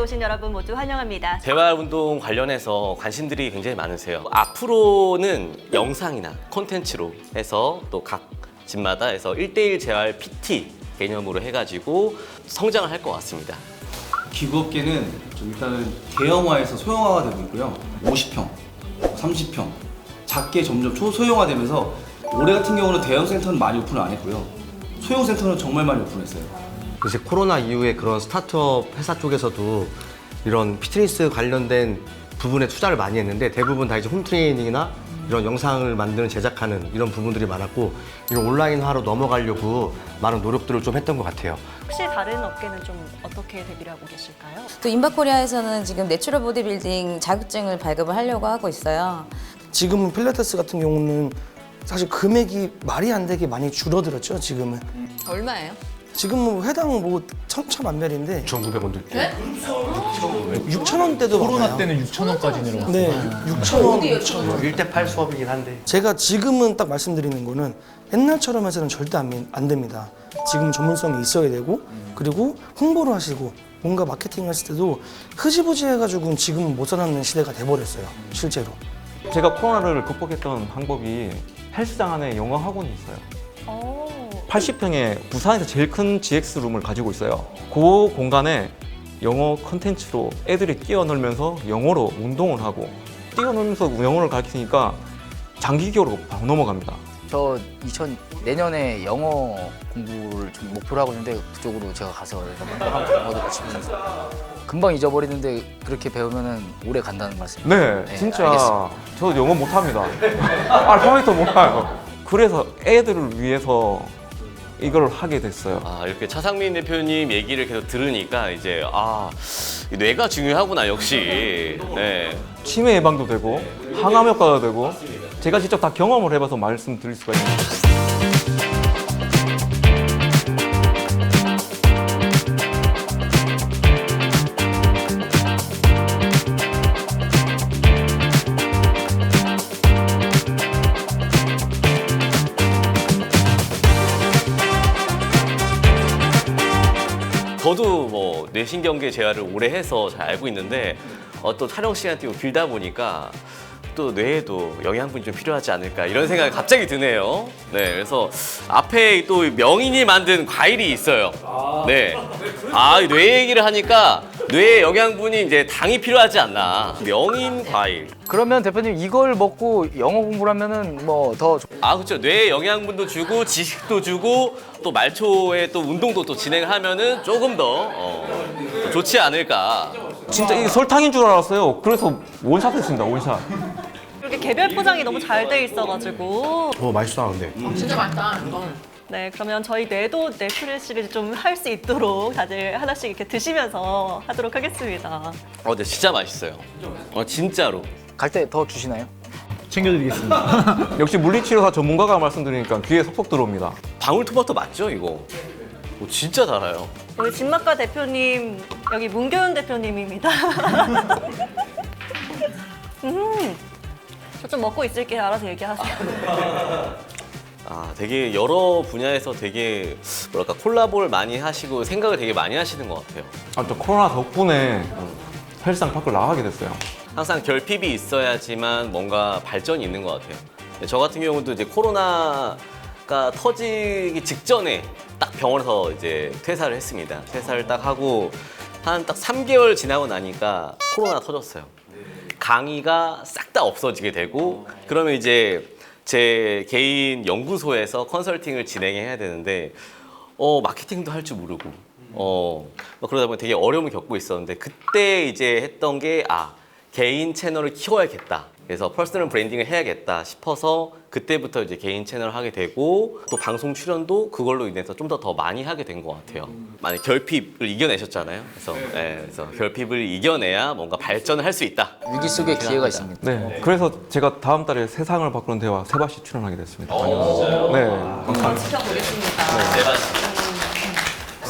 오신 여러분 모두 환영합니다. 재활 운동 관련해서 관심들이 굉장히 많으세요. 앞으로는 영상이나 콘텐츠로 해서 또 각 집마다 해서 1대1 재활 PT 개념으로 해가지고 성장을 할 것 같습니다. 기구업계는 좀 일단은 대형화에서 소형화가 되고 있고요. 50평, 30평, 작게 점점 초소형화되면서 올해 같은 경우는 대형 센터는 많이 오픈을 안 했고요. 소형 센터는 정말 많이 오픈했어요. 이제 코로나 이후에 그런 스타트업 회사 쪽에서도 이런 피트니스 관련된 부분에 투자를 많이 했는데 대부분 다 이제 홈 트레이닝이나 이런 영상을 만드는 제작하는 이런 부분들이 많았고 이런 온라인화로 넘어가려고 많은 노력들을 좀 했던 것 같아요. 혹시 다른 업계는 좀 어떻게 대비를 하고 계실까요? 또 인바코리아에서는 지금 내추럴 보디빌딩 자격증을 발급을 하려고 하고 있어요. 지금은 필라테스 같은 경우는 사실 금액이 말이 안 되게 많이 줄어들었죠 지금은 얼마예요? 지금은 회당 뭐 천차만별인데 1,900원 들 6천 원대도 코로나 많아요. 때는 6천 원까지 내려갔어요. 네 6천 원. 1대8 수업이긴 한데. 제가 지금은 딱 말씀드리는 거는 옛날처럼 해서는 절대 안, 미- 안 됩니다. 지금 전문성이 있어야 되고 그리고 홍보를 하시고 뭔가 마케팅 했을 때도 흐지부지 해가지고 지금은 못 살아남는 시대가 돼버렸어요 실제로. 제가 코로나를 극복했던 방법이 헬스장 안에 영어 학원이 있어요. 오, 80평에 부산에서 제일 큰 GX룸을 가지고 있어요. 그 공간에 영어 컨텐츠로 애들이 뛰어놀면서 영어로 운동을 하고 뛰어놀면서 영어를 가르치니까 장기교로 바로 넘어갑니다. 저 2000, 내년에 영어 공부를 좀 목표로 하고 있는데 그쪽으로 제가 가서 한번 영어도 치면서 금방 잊어버리는데 그렇게 배우면은 오래 간다는 말씀. 네, 네, 진짜 알겠습니다. 저 영어 못합니다. 알파벳도 몰라요. 그래서 애들을 위해서 이걸 하게 됐어요. 아, 이렇게 차상민 대표님 얘기를 계속 들으니까 이제 아, 이 뇌가 중요하구나 역시. 네. 치매 예방도 되고 항암 효과도 되고 제가 직접 다 경험을 해봐서 말씀드릴 수가 있는 저도 뇌신경계 재활을 오래 해서 잘 알고 있는데 어, 또 촬영 시간 띄고 길다 보니까 또 뇌에도 영양분이 좀 필요하지 않을까 이런 생각이 갑자기 드네요. 네, 그래서 앞에 또 명인이 만든 과일이 있어요. 네. 아, 뇌 얘기를 하니까 뇌에 영양분이 이제 당이 필요하지 않나. 명인 과일. 그러면 대표님 이걸 먹고 영어 공부를 하면은 뭐더 아 그렇죠 뇌에 영양분도 주고 지식도 주고 또 말초에 또 운동도 또 진행을 하면은 조금 더 어, 또 좋지 않을까 진짜 이게 설탕인 줄 알았어요. 그래서 원샷 했습니다. 원샷. 이렇게 개별 포장이 너무 잘 돼 있어가지고 어 맛있어 근데 네 그러면 저희 뇌도 내추럴 시리즈 좀 할 수 있도록 다들 하나씩 이렇게 드시면서 하도록 하겠습니다. 어 근데 진짜 맛있어요 어 진짜로 갈 때 더 주시나요? 챙겨드리겠습니다. 역시 물리치료사 전문가가 말씀드리니까 귀에 속속 들어옵니다. 방울토마토 맞죠 이거 오, 진짜 달아요 우리 진맛과 대표님 여기 문교훈 대표님입니다. 음, 저 좀 먹고 있을게요. 알아서 얘기하세요. 아 되게 여러 분야에서 되게 뭐랄까 콜라보를 많이 하시고 생각을 되게 많이 하시는 것 같아요 아, 저 코로나 덕분에 헬스장 밖을 나가게 됐어요. 항상 결핍이 있어야지만 뭔가 발전이 있는 것 같아요. 근데 저 같은 경우도 이제 코로나가 터지기 직전에 딱 병원에서 이제 퇴사를 했습니다. 퇴사를 딱 하고 한 딱 3개월 지나고 나니까 코로나 터졌어요. 강의가 싹 다 없어지게 되고 그러면 이제 제 개인 연구소에서 컨설팅을 진행해야 되는데 어 마케팅도 할 줄 모르고 어막 그러다 보니 되게 어려움을 겪고 있었는데 그때 이제 했던 게 아 개인 채널을 키워야겠다. 그래서 퍼스널 브랜딩을 해야겠다 싶어서 그때부터 이제 개인 채널을 하게 되고 또 방송 출연도 그걸로 인해서 좀 더 더 많이 하게 된 것 같아요. 많이 결핍을 이겨내셨잖아요. 그래서 네, 그래서 결핍을 이겨내야 뭔가 발전을 할 수 있다. 위기 속에 기회가 있습니다. 네, 그래서 제가 다음 달에 세상을 바꾸는 대화 세바시 출연하게 됐습니다. 네, 감사합니다.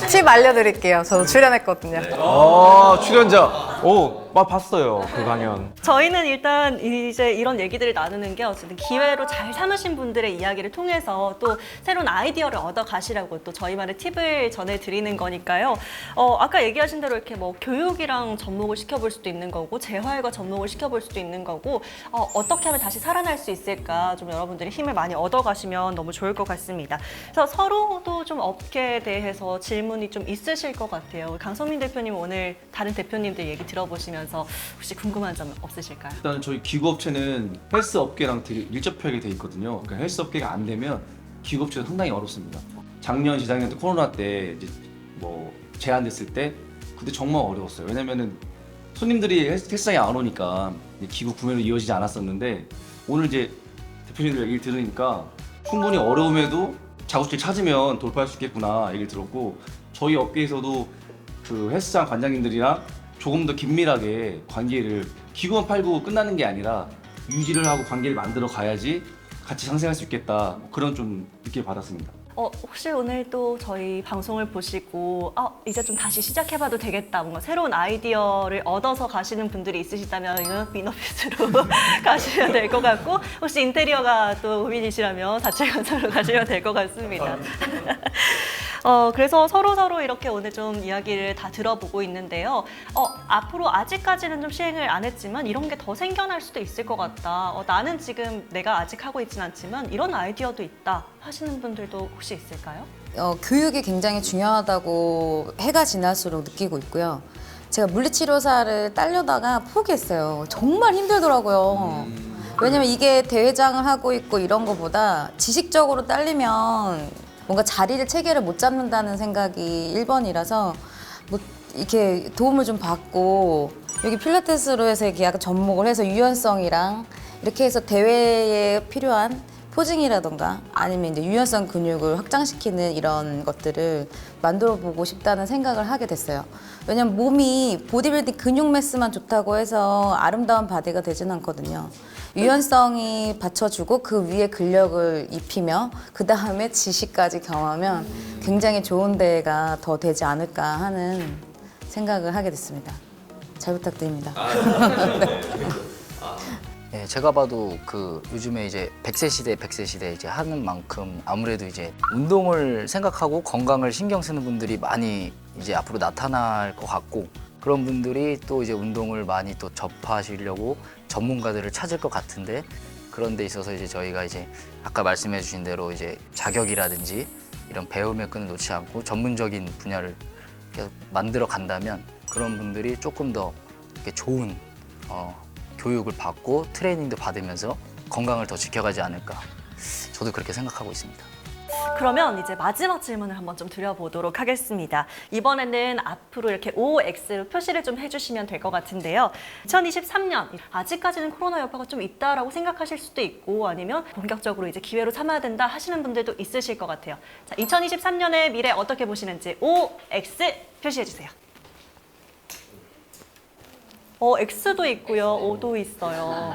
팁 알려드릴게요. 저도 출연했거든요. 아, 출연자. 오, 봐- 봤어요 그 강연. 저희는 일단 이제 이런 얘기들을 나누는 게 어쨌든 기회로 잘 삼으신 분들의 이야기를 통해서 또 새로운 아이디어를 얻어 가시라고 또 저희만의 팁을 전해 드리는 거니까요. 어, 아까 얘기하신 대로 이렇게 뭐 교육이랑 접목을 시켜볼 수도 있는 거고 재활과 접목을 시켜볼 수도 있는 거고 어, 어떻게 하면 다시 살아날 수 있을까 좀 여러분들이 힘을 많이 얻어 가시면 너무 좋을 것 같습니다. 그래서 서로도 좀 업계에 대해서 질문이 좀 있으실 것 같아요. 강성민 대표님 오늘 다른 대표님들 얘기 들어보시면 서 혹시 궁금한 점 없으실까요? 일단 저희 기구업체는 헬스 업계랑 되게 밀접하게 돼 있거든요. 그러니까 헬스 업계가 안 되면 기구업체가 상당히 어렵습니다. 작년, 재작년 때 코로나 때 이제 뭐 제한됐을 때 그때 정말 어려웠어요. 왜냐면은 손님들이 헬스, 헬스장에 안 오니까 기구 구매로 이어지지 않았었는데 오늘 이제 대표님들 얘기를 들으니까 충분히 어려움에도 자구실 찾으면 돌파할 수 있겠구나 얘기를 들었고 저희 업계에서도 그 헬스장 관장님들이랑 조금 더 긴밀하게 관계를 기구만 팔고 끝나는 게 아니라 유지를 하고 관계를 만들어 가야지 같이 상생할 수 있겠다 뭐 그런 좀 느낌 받았습니다. 어, 혹시 오늘 또 저희 방송을 보시고 아, 이제 좀 다시 시작해봐도 되겠다 뭔가 새로운 아이디어를 얻어서 가시는 분들이 있으시다면 미너핏으로 가시면 될 것 같고 혹시 인테리어가 또 고민이시라면 자체 건설로 가시면 될 것 같습니다. 어, 그래서 서로 서로 이렇게 오늘 좀 이야기를 다 들어보고 있는데요. 어, 앞으로 아직까지는 좀 시행을 안 했지만 이런 게 더 생겨날 수도 있을 것 같다. 어, 나는 지금 내가 아직 하고 있진 않지만 이런 아이디어도 있다 하시는 분들도 혹시 있을까요? 어, 교육이 굉장히 중요하다고 해가 지날수록 느끼고 있고요. 제가 물리치료사를 딸려다가 포기했어요. 정말 힘들더라고요. 왜냐면 이게 대회장을 하고 있고 이런 거보다 지식적으로 딸리면 뭔가 자리를 체계를 못 잡는다는 생각이 1번이라서 뭐 이렇게 도움을 좀 받고 여기 필라테스로 해서 이렇게 약간 접목을 해서 유연성이랑 이렇게 해서 대회에 필요한 포징이라던가 아니면 이제 유연성 근육을 확장시키는 이런 것들을 만들어 보고 싶다는 생각을 하게 됐어요. 왜냐면 몸이 보디빌딩 근육 매스만 좋다고 해서 아름다운 바디가 되진 않거든요. 유연성이 받쳐주고 그 위에 근력을 입히며 그 다음에 지식까지 겸하면 굉장히 좋은 대회가 더 되지 않을까 하는 생각을 하게 됐습니다. 잘 부탁드립니다. 예, 제가 봐도 그 요즘에 이제 100세 시대, 100세 시대 이제 하는 만큼 아무래도 이제 운동을 생각하고 건강을 신경 쓰는 분들이 많이 이제 앞으로 나타날 것 같고 그런 분들이 또 이제 운동을 많이 또 접하시려고 전문가들을 찾을 것 같은데 그런 데 있어서 이제 저희가 이제 아까 말씀해 주신 대로 이제 자격이라든지 이런 배움의 끈을 놓지 않고 전문적인 분야를 계속 만들어 간다면 그런 분들이 조금 더 이렇게 좋은 어, 교육을 받고 트레이닝도 받으면서 건강을 더 지켜가지 않을까 저도 그렇게 생각하고 있습니다. 그러면 이제 마지막 질문을 한번 좀 드려보도록 하겠습니다. 이번에는 앞으로 이렇게 OX로 표시를 좀 해주시면 될 것 같은데요. 2023년 아직까지는 코로나 여파가 좀 있다라고 생각하실 수도 있고 아니면 본격적으로 이제 기회로 삼아야 된다 하시는 분들도 있으실 것 같아요. 자, 2023년의 미래 어떻게 보시는지 OX 표시해 주세요. 어, X도 있고요, O도 있어요.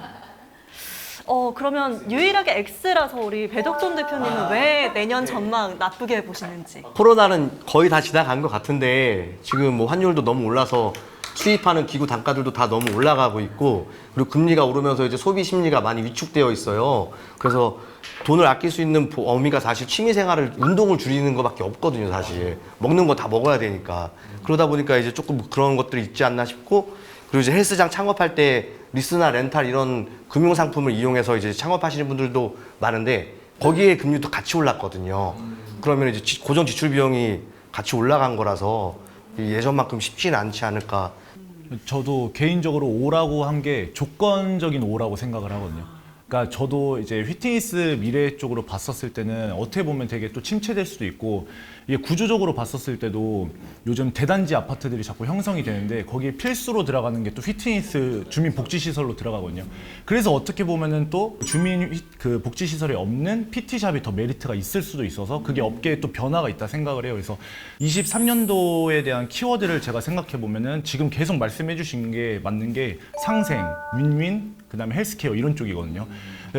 어, 그러면 유일하게 X라서 우리 배덕존 대표님은 왜 내년 전망 나쁘게 보시는지. 코로나는 거의 다 지나간 것 같은데 지금 뭐 환율도 너무 올라서 수입하는 기구 단가들도 다 너무 올라가고 있고 그리고 금리가 오르면서 이제 소비 심리가 많이 위축되어 있어요. 그래서 돈을 아낄 수 있는 보- 범위가 사실 취미 생활을 운동을 줄이는 것밖에 없거든요, 사실. 먹는 거 다 먹어야 되니까. 그러다 보니까 이제 조금 그런 것들이 있지 않나 싶고 그리고 이제 헬스장 창업할 때 리스나 렌탈 이런 금융 상품을 이용해서 이제 창업하시는 분들도 많은데 거기에 금리도 같이 올랐거든요. 그러면 이제 지- 고정 지출 비용이 같이 올라간 거라서 이 예전만큼 쉽지는 않지 않을까. 저도 개인적으로 오라고 한 게 조건적인 오라고 생각을 하거든요. 그러니까 저도 이제 휘트니스 미래 쪽으로 봤었을 때는 어떻게 보면 되게 또 침체될 수도 있고 이게 구조적으로 봤었을 때도 요즘 대단지 아파트들이 자꾸 형성이 되는데 거기에 필수로 들어가는 게 또 휘트니스 주민 복지 시설로 들어가거든요. 그래서 어떻게 보면은 또 주민 휘- 그 복지 시설이 없는 PT샵이 더 메리트가 있을 수도 있어서 그게 업계에 또 변화가 있다 생각을 해요. 그래서 23년도에 대한 키워드를 제가 생각해 보면은 지금 계속 말씀해 주신 게 맞는 게 상생, 윈윈, 그다음에 헬스케어 이런 쪽이거든요.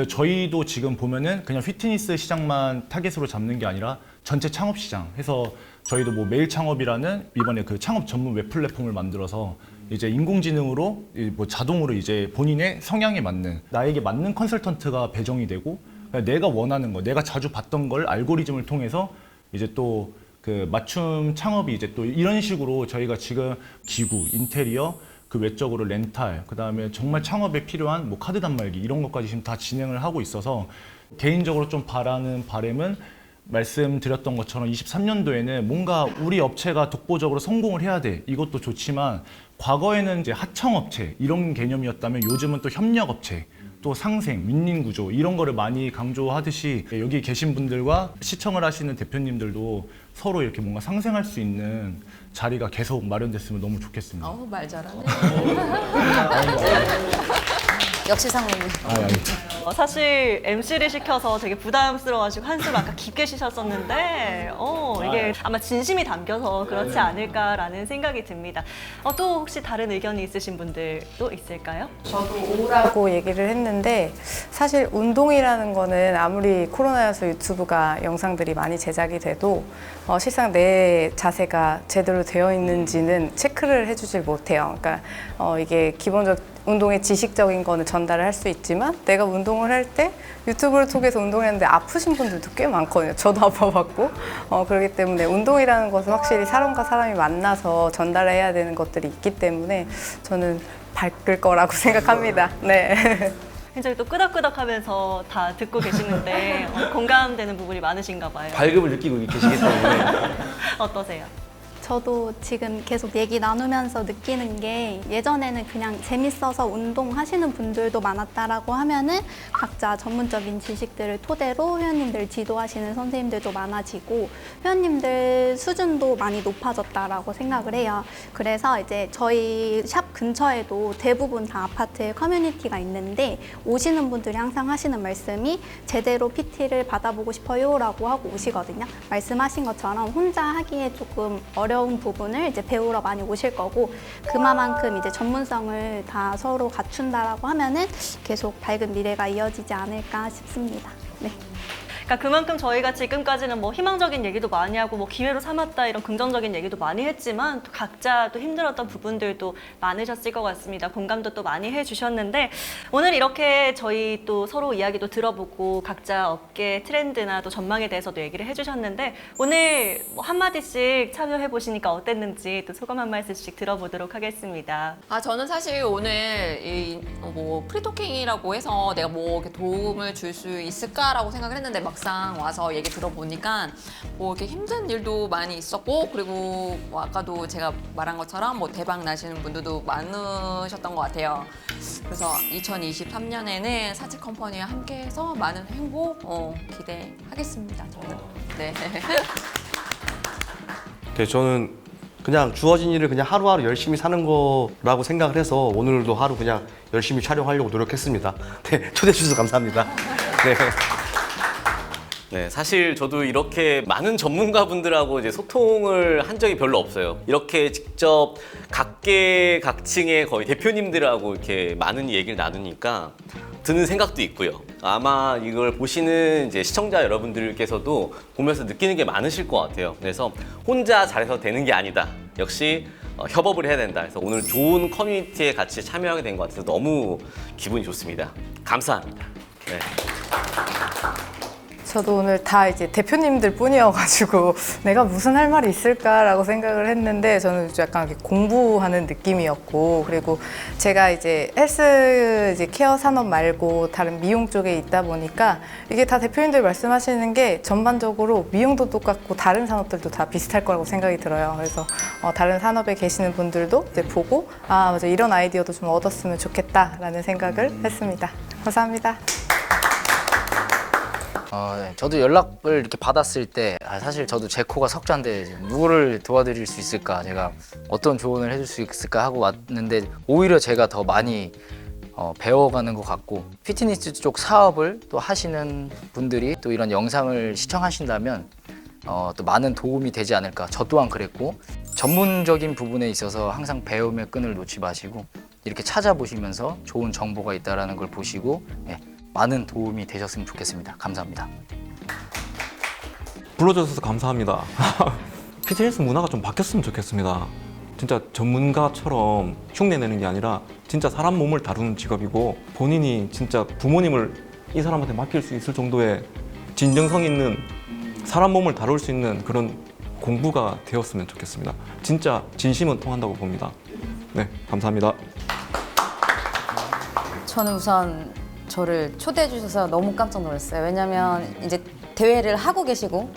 저희도 지금 보면은 그냥 피트니스 시장만 타겟으로 잡는 게 아니라 전체 창업 시장. 해서 저희도 뭐 메일 창업이라는 이번에 그 창업 전문 웹 플랫폼을 만들어서 이제 인공지능으로 이뭐 자동으로 이제 본인의 성향에 맞는 나에게 맞는 컨설턴트가 배정이 되고 내가 원하는 거, 내가 자주 봤던 걸 알고리즘을 통해서 이제 또 그 맞춤 창업이 이제 또 이런 식으로 저희가 지금 기구, 인테리어, 그 외적으로 렌탈, 그 다음에 정말 창업에 필요한 뭐 카드 단말기 이런 것까지 지금 다 진행을 하고 있어서 개인적으로 좀 바라는 바람은 말씀드렸던 것처럼 23년도에는 뭔가 우리 업체가 독보적으로 성공을 해야 돼. 이것도 좋지만 과거에는 이제 하청업체 이런 개념이었다면 요즘은 또 협력업체 또 상생, 윈윈 구조 이런 거를 많이 강조하듯이 여기 계신 분들과 시청을 하시는 대표님들도 서로 이렇게 뭔가 상생할 수 있는 자리가 계속 마련됐으면 너무 좋겠습니다. 어우 말 잘하네. 역시 상무님. 아, 아니. 어, 사실 MC를 시켜서 되게 부담스러워가지고 한숨 아까 깊게 쉬셨었는데 어, 이게 아마 진심이 담겨서 그렇지 않을까라는 생각이 듭니다. 어, 또 혹시 다른 의견이 있으신 분들도 있을까요? 오라고 얘기를 했는데 사실 운동이라는 거는 아무리 코로나여서 유튜브가 영상들이 많이 제작이 돼도 어, 실상 내 자세가 제대로 되어 있는지는 체크를 해주질 못해요. 그러니까 어, 이게 기본적 운동의 지식적인 거는 전달을 할 수 있지만 내가 운동을 할 때 유튜브를 통해서 운동했는데 아프신 분들도 꽤 많거든요. 저도 아파봤고 어, 그렇기 때문에 운동이라는 것은 확실히 사람과 사람이 만나서 전달해야 되는 것들이 있기 때문에 저는 밝을 거라고 생각합니다. 네. 굉장히 또 끄덕끄덕하면서 다 듣고 계시는데 어, 공감되는 부분이 많으신가 봐요. 밝음을 느끼고 계시기 때문에 어떠세요? 저도 지금 계속 얘기 나누면서 느끼는 게 예전에는 그냥 재밌어서 운동하시는 분들도 많았다라고 하면은 각자 전문적인 지식들을 토대로 회원님들 지도하시는 선생님들도 많아지고 회원님들 수준도 많이 높아졌다라고 생각을 해요. 그래서 이제 저희 샵 근처에도 대부분 다 아파트 커뮤니티가 있는데 오시는 분들이 항상 하시는 말씀이 제대로 PT를 받아보고 싶어요라고 하고 오시거든요. 말씀하신 것처럼 혼자 하기에 조금 어려 운 부분을 이제 배우러 많이 오실 거고 그만큼 이제 전문성을 다 서로 갖춘다라고 하면은 계속 밝은 미래가 이어지지 않을까 싶습니다. 네. 그러니까 그만큼 저희가 지금까지는 뭐 희망적인 얘기도 많이 하고 뭐 기회로 삼았다 이런 긍정적인 얘기도 많이 했지만 또 각자 또 힘들었던 부분들도 많으셨을 것 같습니다. 공감도 또 많이 해주셨는데 오늘 이렇게 저희 또 서로 이야기도 들어보고 각자 업계 트렌드나 또 전망에 대해서도 얘기를 해주셨는데 오늘 뭐 한마디씩 참여해 보시니까 어땠는지 또 소감 한 말씀씩 들어보도록 하겠습니다. 아 저는 사실 오늘 이 뭐 프리토킹이라고 해서 내가 뭐 이렇게 도움을 줄 수 있을까라고 생각을 했는데 막상 와서 얘기 들어보니까 뭐 이렇게 힘든 일도 많이 있었고 그리고 뭐 아까도 제가 말한 것처럼 뭐 대박 나시는 분들도 많으셨던 것 같아요. 그래서 2023년에는 사치 컴퍼니와 함께해서 많은 행복 어, 기대하겠습니다. 저는 네. 네, 저는 그냥 주어진 일을 그냥 하루하루 열심히 사는 거라고 생각을 해서 오늘도 하루 그냥 열심히 촬영하려고 노력했습니다. 네, 초대해 주셔서 감사합니다. 네. 네, 사실 저도 이렇게 많은 전문가분들하고 이제 소통을 한 적이 별로 없어요. 이렇게 직접 각계 각층의 거의 대표님들하고 이렇게 많은 얘기를 나누니까 드는 생각도 있고요. 아마 이걸 보시는 이제 시청자 여러분들께서도 보면서 느끼는 게 많으실 것 같아요. 그래서 혼자 잘해서 되는 게 아니다. 역시 어, 협업을 해야 된다. 그래서 오늘 좋은 커뮤니티에 같이 참여하게 된 것 같아서 너무 기분이 좋습니다. 감사합니다. 네. 저도 오늘 다 이제 대표님들 뿐이어가지고 내가 무슨 할 말이 있을까라고 생각을 했는데 저는 약간 이렇게 공부하는 느낌이었고 그리고 제가 이제 헬스 이제 케어 산업 말고 다른 미용 쪽에 있다 보니까 이게 다 대표님들 말씀하시는 게 전반적으로 미용도 똑같고 다른 산업들도 다 비슷할 거라고 생각이 들어요. 그래서 어, 다른 산업에 계시는 분들도 이제 보고 아 맞아 이런 아이디어도 좀 얻었으면 좋겠다라는 생각을 했습니다. 감사합니다. 어, 네. 저도 연락을 이렇게 받았을 때 아, 사실 저도 제 코가 석자인데 누구를 도와드릴 수 있을까 제가 어떤 조언을 해줄 수 있을까 하고 왔는데 오히려 제가 더 많이 어, 배워가는 것 같고 피트니스 쪽 사업을 또 하시는 분들이 또 이런 영상을 시청하신다면 어, 또 많은 도움이 되지 않을까 저 또한 그랬고 전문적인 부분에 있어서 항상 배움의 끈을 놓지 마시고 이렇게 찾아보시면서 좋은 정보가 있다라는 걸 보시고 예, 많은 도움이 되셨으면 좋겠습니다. 감사합니다. 불러주셔서 감사합니다. 피트니스 문화가 좀 바뀌었으면 좋겠습니다. 진짜 전문가처럼 흉내내는 게 아니라 진짜 사람 몸을 다루는 직업이고 본인이 진짜 부모님을 이 사람한테 맡길 수 있을 정도의 진정성 있는 사람 몸을 다룰 수 있는 그런 공부가 되었으면 좋겠습니다. 진짜 진심은 통한다고 봅니다. 네, 감사합니다. 저는 우선 저를 초대해 주셔서 너무 깜짝 놀랐어요. 왜냐면 이제 대회를 하고 계시고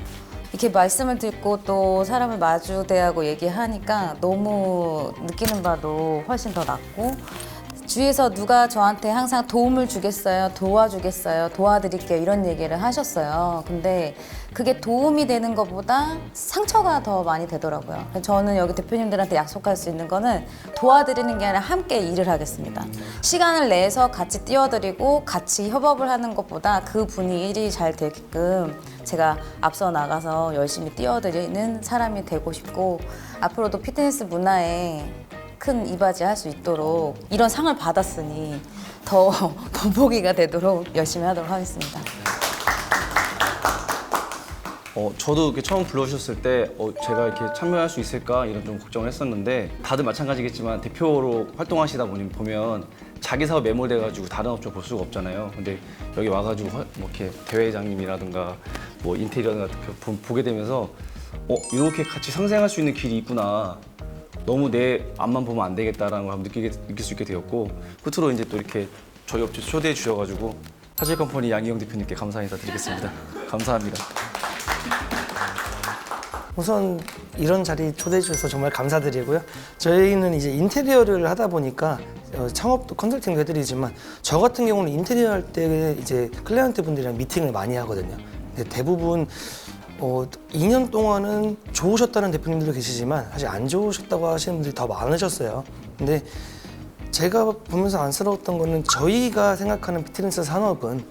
이렇게 말씀을 듣고 또 사람을 마주 대하고 얘기하니까 너무 느끼는 바도 훨씬 더 낫고 주위에서 누가 저한테 항상 도움을 주겠어요, 도와주겠어요, 도와드릴게요 이런 얘기를 하셨어요. 근데 그게 도움이 되는 것보다 상처가 더 많이 되더라고요. 저는 여기 대표님들한테 약속할 수 있는 거는 도와드리는 게 아니라 함께 일을 하겠습니다. 시간을 내서 같이 뛰어드리고 같이 협업을 하는 것보다 그 분이 일이 잘 되게끔 제가 앞서 나가서 열심히 뛰어드리는 사람이 되고 싶고 앞으로도 피트니스 문화에 큰 이바지 할 수 있도록 이런 상을 받았으니 더 본보기가 되도록 열심히 하도록 하겠습니다. 어, 저도 이렇게 처음 불러주셨을 때 어, 제가 이렇게 참여할 수 있을까 이런 좀 걱정을 했었는데 다들 마찬가지겠지만 대표로 활동하시다 보니 보면 자기 사업 매몰돼가지고 다른 업종 볼 수가 없잖아요. 근데 여기 와가지고 화- 뭐 이렇게 대회장님이라든가 뭐 인테리어나 이렇게 보- 보게 되면서 어 이렇게 같이 상생할 수 있는 길이 있구나. 너무 내 앞만 보면 안 되겠다라는 걸 느끼게, 느낄 수 있게 되었고 끝으로 이제 또 이렇게 저희 업체 초대해 주셔가지고 사실 컴퍼니 양희영 대표님께 감사 인사 드리겠습니다. 감사합니다. 우선 이런 자리 초대해 주셔서 정말 감사드리고요. 저희는 이제 인테리어를 하다 보니까 어, 창업도 컨설팅도 해드리지만 저 같은 경우는 인테리어 할 때 이제 클라이언트 분들이랑 미팅을 많이 하거든요. 근데 대부분 어, 2년 동안은 좋으셨다는 대표님들도 계시지만 사실 안 좋으셨다고 하시는 분들이 더 많으셨어요. 근데 제가 보면서 안쓰러웠던 거는 저희가 생각하는 피트니스 산업은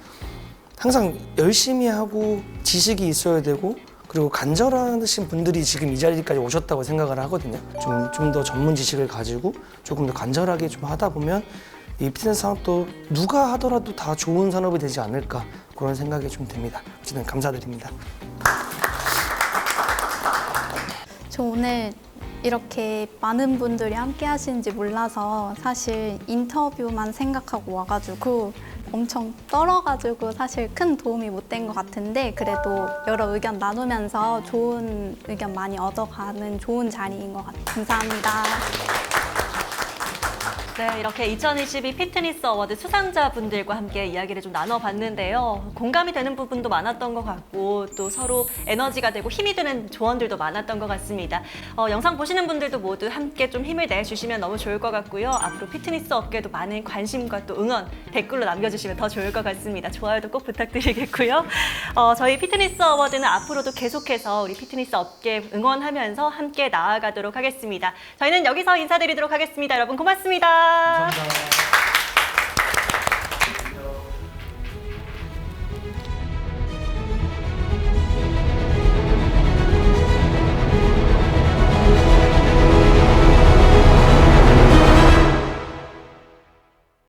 항상 열심히 하고 지식이 있어야 되고 그리고 간절하신 분들이 지금 이 자리까지 오셨다고 생각을 하거든요. 좀 좀 더 전문 지식을 가지고 조금 더 간절하게 좀 하다 보면 이 피트니스 산업도 누가 하더라도 다 좋은 산업이 되지 않을까 그런 생각이 좀 듭니다. 어쨌든 감사드립니다. 저 오늘 이렇게 많은 분들이 함께 하시는지 몰라서 사실 인터뷰만 생각하고 와가지고 엄청 떨어가지고 사실 큰 도움이 못 된 것 같은데 그래도 여러 의견 나누면서 좋은 의견 많이 얻어가는 좋은 자리인 것 같아요. 감사합니다. 네, 이렇게 2022 피트니스 어워드 수상자분들과 함께 이야기를 좀 나눠봤는데요. 공감이 되는 부분도 많았던 것 같고 또 서로 에너지가 되고 힘이 되는 조언들도 많았던 것 같습니다. 어, 영상 보시는 분들도 모두 함께 좀 힘을 내주시면 너무 좋을 것 같고요. 앞으로 피트니스 업계도 많은 관심과 또 응원 댓글로 남겨주시면 더 좋을 것 같습니다. 좋아요도 꼭 부탁드리겠고요. 어, 저희 피트니스 어워드는 앞으로도 계속해서 우리 피트니스 업계 응원하면서 함께 나아가도록 하겠습니다. 저희는 여기서 인사드리도록 하겠습니다. 여러분 고맙습 니다. 감사합니다.